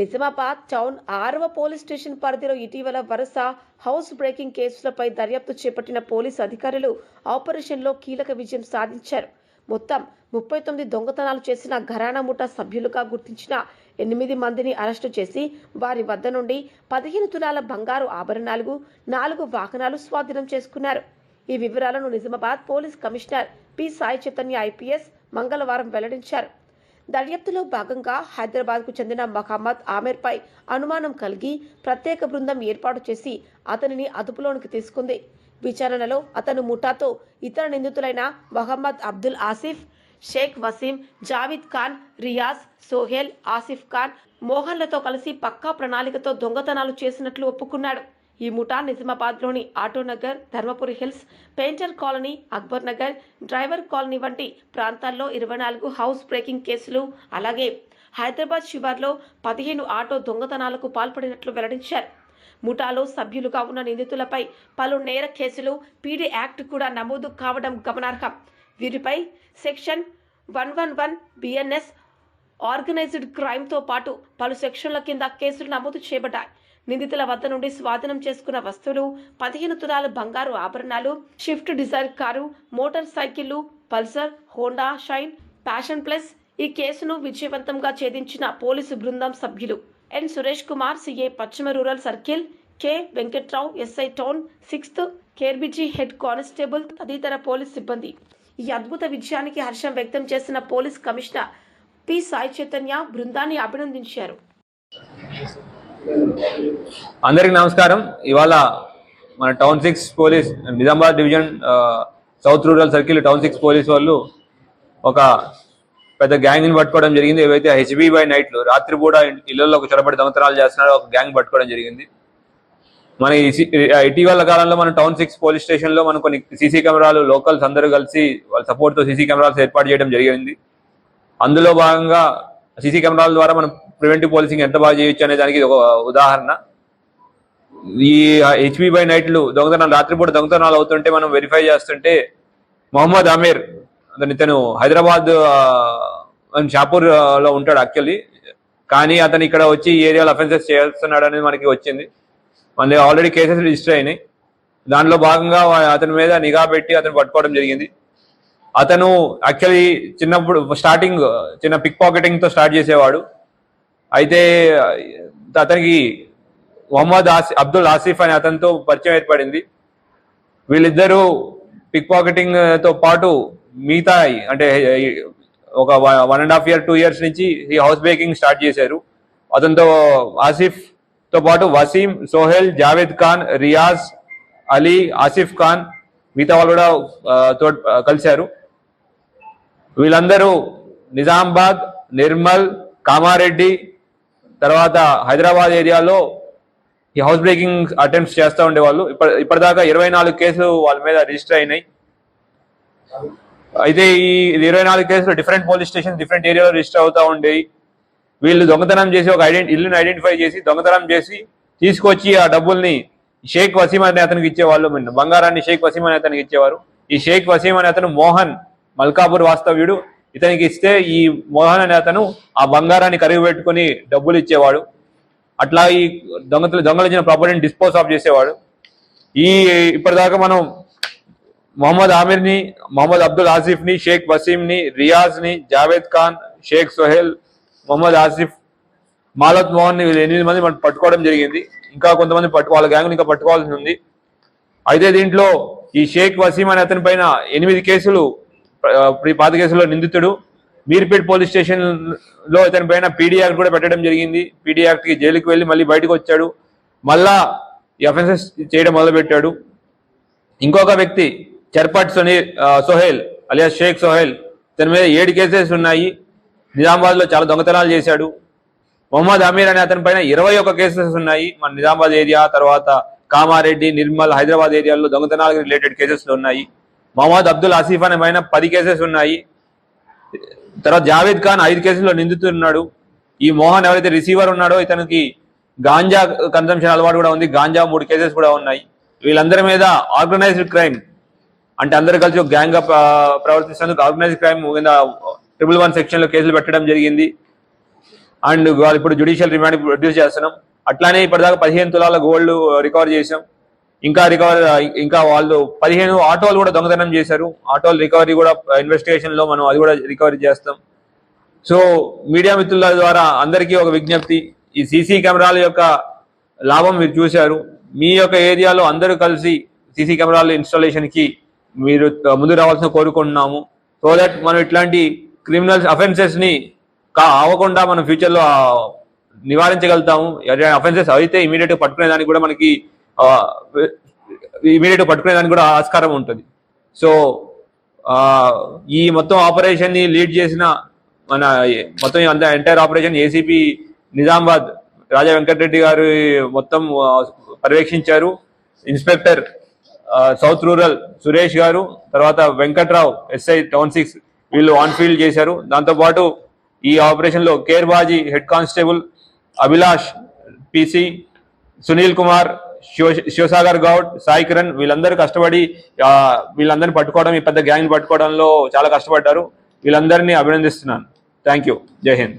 Nizamabad town ఆరవ police station పరిధిలో ఇటీవల వరుస హౌస్ బ్రేకింగ్ కేసులపై దర్యాప్తు చేపట్టిన పోలీసు అధికారులు ఆపరేషన్లో కీలక విజయం సాధించారు. మొత్తం ముప్పై తొమ్మిది దొంగతనాలు చేసిన ఘరానా ముఠా సభ్యులుగా గుర్తించిన ఎనిమిది మందిని అరెస్టు చేసి వారి వద్ద నుండి పదిహేను తులాల బంగారు ఆభరణాలు నాలుగు వాహనాలు స్వాధీనం చేసుకున్నారు. ఈ వివరాలను Nizamabad police commissioner P Sai Chaitanya IPS మంగళవారం వెల్లడించారు. దర్యాప్తులో భాగంగా హైదరాబాద్కు చెందిన మహమ్మద్ ఆమెర్పై అనుమానం కలిగి ప్రత్యేక బృందం ఏర్పాటు చేసి అతనిని అదుపులోనికి తీసుకుంది. విచారణలో అతను ముఠాతో ఇతర నిందితులైన మహమ్మద్ అబ్దుల్ ఆసిఫ్ షేక్ వసీం జావీద్ ఖాన్ రియాజ్ సోహెల్ ఆసిఫ్ ఖాన్ మోహన్లతో కలిసి పక్కా ప్రణాళికతో దొంగతనాలు చేసినట్లు ఒప్పుకున్నాడు. ఈ ముఠా నిజామాబాద్లోని Autonagar Dharmapuri hills painter colony Akbar Nagar driver colony వంటి ప్రాంతాల్లో ఇరవై నాలుగు హౌస్ బ్రేకింగ్ కేసులు అలాగే హైదరాబాద్ శివార్లో పదిహేను ఆటో దొంగతనాలకు పాల్పడినట్లు వెల్లడించారు. ముఠాలో సభ్యులుగా ఉన్న నిందితులపై పలు నేర కేసులు పీడీ యాక్ట్ కూడా నమోదు కావడం గమనార్హం. వీరిపై section one one one BNS organized క్రైమ్తో పాటు పలు సెక్షన్ల కింద కేసులు నమోదు చేయబడ్డాయి. నిందితుల వద్ద నుండి స్వాధీనం చేసుకున్న వస్తువులు పదిహేను తులాల బంగారు ఆభరణాలు షిఫ్ట్ డిజైర్ కారు మోటార్ సైకిళ్ళు Pulsar Honda Shine Passion Plus ఈ కేసును విజయవంతంగా ఛేదించిన పోలీసు బృందం సభ్యులు ఎన్. సురేష్ కుమార్ సిఏ పశ్చిమ rural circle K. Venkatrao SI town sixth కేర్బిజీ head constable తదితర పోలీస్ సిబ్బంది. ఈ అద్భుత విజయానికి హర్షం వ్యక్తం చేసిన police commissioner P. Sai Chaitanya బృందాన్ని అభినందించారు. అందరికి నమస్కారం. ఇవాళ మన town six police Nizamabad division south rural circle town six police వాళ్ళు ఒక పెద్ద గ్యాంగ్ని పట్టుకోవడం జరిగింది. ఏవైతే హెచ్బి బై నైట్లు రాత్రి కూడా ఇళ్ళలో ఒక చొరబడి దొంగతనాలు చేస్తున్నారో ఒక గ్యాంగ్ పట్టుకోవడం జరిగింది. మన ఈ సి- ఇటీవల కాలంలో మన టౌన్ సిక్స్ పోలీస్ స్టేషన్లో మనం కొన్ని సీసీ కెమెరాలు లోకల్స్ అందరూ కలిసి వాళ్ళ సపోర్ట్తో సీసీ కెమెరాలు ఏర్పాటు చేయడం జరిగింది. అందులో భాగంగా సీసీ కెమెరాల ద్వారా మనం ప్రివెంటివ్ పోలీసింగ్ ఎంత బాగా చేయొచ్చు అనే దానికి ఒక ఉదాహరణ. ఈ హెచ్పి బై నైట్లు దొంగతనాలు రాత్రిపూట దొంగతనాలు అవుతుంటే మనం వెరిఫై చేస్తుంటే మొహమ్మద్ అమీర్ అతను ఇతను హైదరాబాద్ షాపూర్లో ఉంటాడు యాక్చువల్లీ కానీ అతను ఇక్కడ వచ్చి ఈ ఏరియాలో అఫెన్సెస్ చేస్తున్నాడు అనేది మనకి వచ్చింది. మన ఆల్రెడీ కేసెస్ రిజిస్టర్ అయినాయి. దానిలో భాగంగా అతని మీద నిఘా పెట్టి అతను పట్టుకోవడం జరిగింది. అతను యాక్చువల్లీ చిన్నప్పుడు స్టార్టింగ్ చిన్న పిక్ పాకెటింగ్తో స్టార్ట్ చేసేవాడు. అయితే అతనికి మొహమ్మద్ ఆసి అబ్దుల్ ఆసిఫ్ అనే అతనితో పరిచయం ఏర్పడింది. వీళ్ళిద్దరూ పిక్ పాకెటింగ్తో పాటు మిగతా అంటే ఒక one and half year two years నుంచి ఈ హౌస్ బ్రేకింగ్ స్టార్ట్ చేశారు. అతనితో ఆసిఫ్తో పాటు వసీం సోహెల్ జావేద్ ఖాన్ రియాజ్ అలీ ఆసిఫ్ ఖాన్ మిగతా వాళ్ళు కూడా తో కలిశారు. వీళ్ళందరూ నిజామాబాద్ నిర్మల్ కామారెడ్డి తర్వాత హైదరాబాద్ ఏరియాలో ఈ హౌస్ బ్రేకింగ్ అటెంప్ట్స్ చేస్తూ ఉండేవాళ్ళు. ఇప్పటి ఇప్పటిదాకా ఇరవై నాలుగు కేసులు వాళ్ళ మీద రిజిస్టర్ అయినాయి. అయితే ఈ ఇరవై నాలుగు కేసులు డిఫరెంట్ పోలీస్ స్టేషన్ డిఫరెంట్ ఏరియాలో రిజిస్టర్ అవుతూ ఉండేవి. వీళ్ళు దొంగతనం చేసి ఒక ఐడెంటి ఇల్లుని ఐడెంటిఫై చేసి దొంగతనం చేసి తీసుకొచ్చి ఆ డబ్బుల్ని షేక్ వసీం అనే అతనికి ఇచ్చేవాళ్ళు. బంగారాన్ని షేక్ వసీం అనే అతనికి ఇచ్చేవారు. ఈ షేక్ వసీం అనే అతను మోహన్ మల్కాపూర్ వాస్తవ్యుడు. ఇతనికి ఇస్తే ఈ మోహన్ అనే అతను ఆ బంగారాన్ని కరిగి పెట్టుకుని డబ్బులు ఇచ్చేవాడు. అట్లా ఈ దొంగతలు దొంగలించిన ప్రాపర్టీని డిస్పోజ్ ఆఫ్ చేసేవాడు. ఈ ఇప్పటిదాకా మనం మొహమ్మద్ ఆమిర్ని మొహమ్మద్ అబ్దుల్ ఆసిఫ్ని షేక్ వసీమ్ని రియాజ్ని జావేద్ ఖాన్ షేక్ సోహెల్ మొహమ్మద్ ఆసిఫ్ మాలత్ మోహన్ని వీళ్ళు ఎనిమిది మంది మనం పట్టుకోవడం జరిగింది. ఇంకా కొంతమంది పట్టు వాళ్ళ గ్యాంగ్ని ఇంకా పట్టుకోవాల్సి ఉంది. అయితే దీంట్లో ఈ షేక్ వసీం అనే అతని పైన ఎనిమిది కేసులు ఈ పాత కేసులో నిందితుడు మీర్పేట్ పోలీస్ స్టేషన్లో ఇతని పైన పీడీ యాక్ట్ కూడా పెట్టడం జరిగింది. పీడీ యాక్ట్కి జైలుకి వెళ్ళి మళ్ళీ బయటకు వచ్చాడు. మళ్ళా ఈ అఫెన్సెస్ చేయడం మొదలుపెట్టాడు. ఇంకొక వ్యక్తి చర్పట్ సునీ సోహెల్ అలియా షేక్ సోహెల్ ఇతని మీద ఏడు కేసెస్ ఉన్నాయి. నిజామాబాద్లో చాలా దొంగతనాలు చేశాడు. మొహమ్మద్ అమీర్ అనే అతని పైన ఇరవై ఒక కేసెస్ ఉన్నాయి. మన నిజామాబాద్ ఏరియా తర్వాత కామారెడ్డి నిర్మల్ హైదరాబాద్ ఏరియాలో దొంగతనాలకు రిలేటెడ్ కేసెస్ ఉన్నాయి. మహమ్మద్ అబ్దుల్ ఆసిఫ్ అనే పైన పది కేసెస్ ఉన్నాయి. తర్వాత జావేద్ ఖాన్ ఐదు కేసుల్లో నిందితున్నాడు ఈ మోహన్ ఎవరైతే రిసీవర్ ఉన్నాడో ఇతనికి గాంజా కన్సంప్షన్ అలవాటు కూడా ఉంది. గాంజా మూడు కేసెస్ కూడా ఉన్నాయి. వీళ్ళందరి మీద ఆర్గనైజ్డ్ క్రైమ్ అంటే అందరు కలిసి ఒక గ్యాంగ్గా ప్రవర్తిస్తున్నందుకు ఆర్గనైజ్డ్ క్రైమ్ కింద ట్రిపుల్ వన్ సెక్షన్లో కేసులు పెట్టడం జరిగింది. అండ్ వాళ్ళు ఇప్పుడు జుడిషియల్ రిమాండ్ ప్రొడ్యూస్ చేస్తున్నాం. అట్లానే ఇప్పటిదాకా పదిహేను తులాల గోల్డ్ రికవర్ చేసాం ఇంకా రికవరీ ఇంకా వాళ్ళు పదిహేను ఆటోలు కూడా దొంగతనం చేశారు. ఆటోలు రికవరీ కూడా ఇన్వెస్టిగేషన్లో మనం అది కూడా రికవరీ చేస్తాం. సో మీడియా మిత్రుల ద్వారా అందరికీ ఒక విజ్ఞప్తి. ఈ సీసీ కెమెరాల యొక్క లాభం మీరు చూశారు. మీ యొక్క ఏరియాలో అందరూ కలిసి సీసీ కెమెరాల ఇన్స్టాలేషన్కి మీరు ముందు రావాల్సిన కోరుకుంటున్నాము. సో దట్ మనం ఇట్లాంటి క్రిమినల్స్ అఫెన్సెస్ని కా అవ్వకుండా మనం ఫ్యూచర్లో నివారించగలుగుతాము. అఫెన్సెస్ అయితే ఇమీడియట్ పట్టుకునే దానికి కూడా మనకి ఇమీడియట్ పట్టుకునే దానికి కూడా ఆస్కారం ఉంటుంది. సో ఈ మొత్తం ఆపరేషన్ని లీడ్ చేసిన మన మొత్తం అంత entire operation ACP Nizamabad Raja Venkatareddy garu మొత్తం పర్యవేక్షించారు. Inspector south rural Suresh garu తర్వాత వెంకట్రావు ఎస్ఐ టౌన్ సిక్స్ వీళ్ళు ఆన్ ఫీల్డ్ చేశారు. దాంతోపాటు ఈ ఆపరేషన్లో care Baji head constable Abhilash PC Sunil Kumar Shiva Shivasagar Goud Sai Kiran వీళ్ళందరూ కష్టపడి వీళ్ళందరినీ పట్టుకోవడం ఈ పెద్ద గ్యాంగ్ పట్టుకోవడంలో చాలా కష్టపడ్డారు. వీళ్ళందరినీ అభినందిస్తున్నాను. Thank you. జై హింద్.